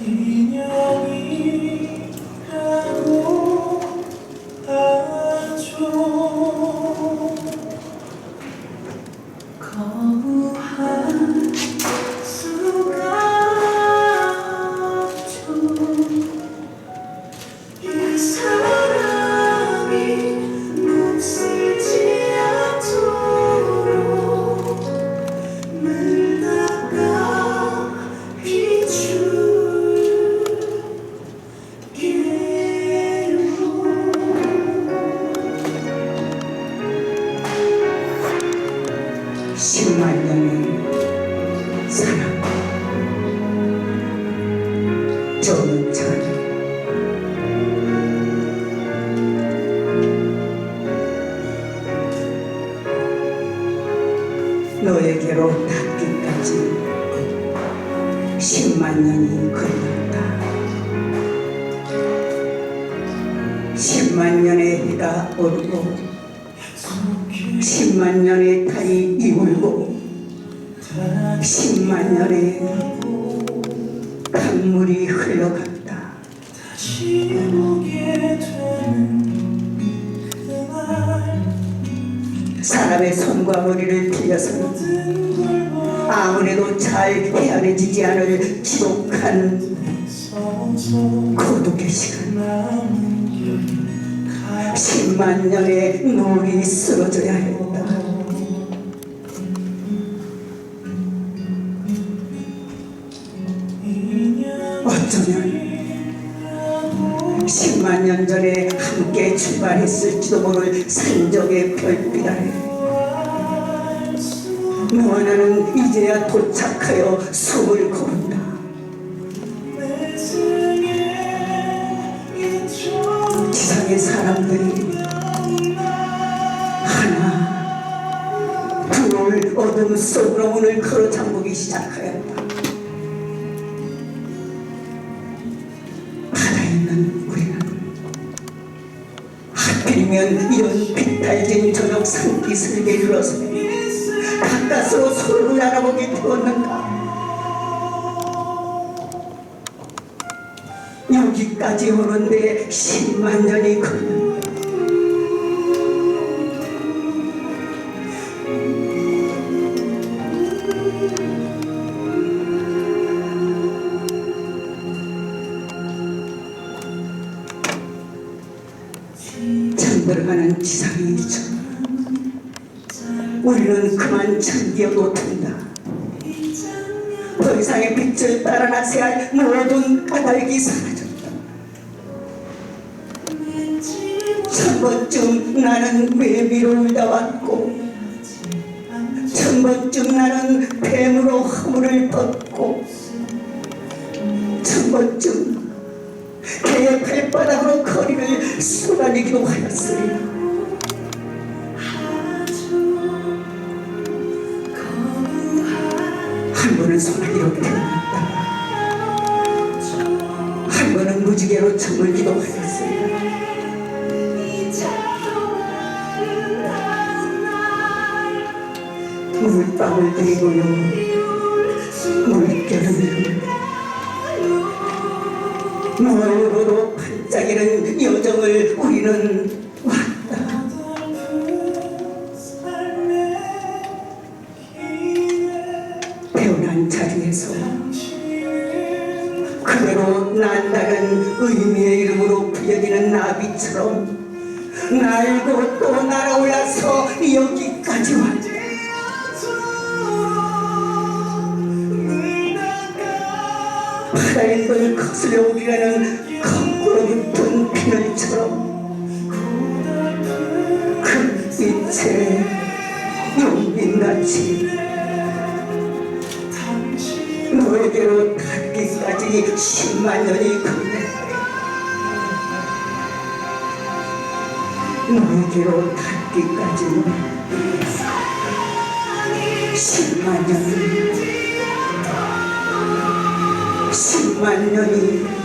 인연이 가고 10만 년은 사랑 저는 자기. 너에게로 닿기까지 10만 년이 걸렸다. 10만 년의 해가 오르고 10만 년의 달이 이울고 10만 년의 강물이 흘러갔다. 사람의 손과 머리를 빌려서 아무래도 잘 헤아려지지 않을 지독한 고독의 시간. 남은 길 10만 년의 물이 쓰러져야 했다. 어쩌면 10만 년 전에 함께 출발했을지도 모를 산적의 별빛 아래 너와 나는 이제야 도착하여 숨을 고른다. 지상의 사람들이 어둠 속으로 문을 걸어 잠그기 시작하였다. 바다에 있는 우리는 하필이면 이런 비탈진 저녁 산기슭에 이르러서 가까스로 서로를 알아보게 되었는가 여기까지 오는데 10만 년이 걸린다 잠들어가는 지상의 저 우리는 그만 잠기어도 된다. 더 이상의 빛을 따라 나서야 할 모든 까닭이 사라졌다. 천 번쯤 나는 매미로 울다 왔고 천 번쯤 나는 뱀으로 허물을 벗고 천 번쯤 거리를 하였으리라 한 번은 소나기로 태어났다. 한 번은 무지개로 저물기도 하였으리라 물방울 들이고요. 물결을 멀고도 반짝이는 여정을 우리는 왔다 태어난 자리에서 그대로 난다는 의미의 이름으로 부여기는 나비처럼 날고 또 날아올라서 여기까지 왔다 바다의 걸 거슬려 오기라는 거꾸로 깊은 비늘처럼 그 용빛같이 너에게로 닿기까지 10만 년이 걸렸다. 너에게로 닿기까지 10만 년이 10만 년이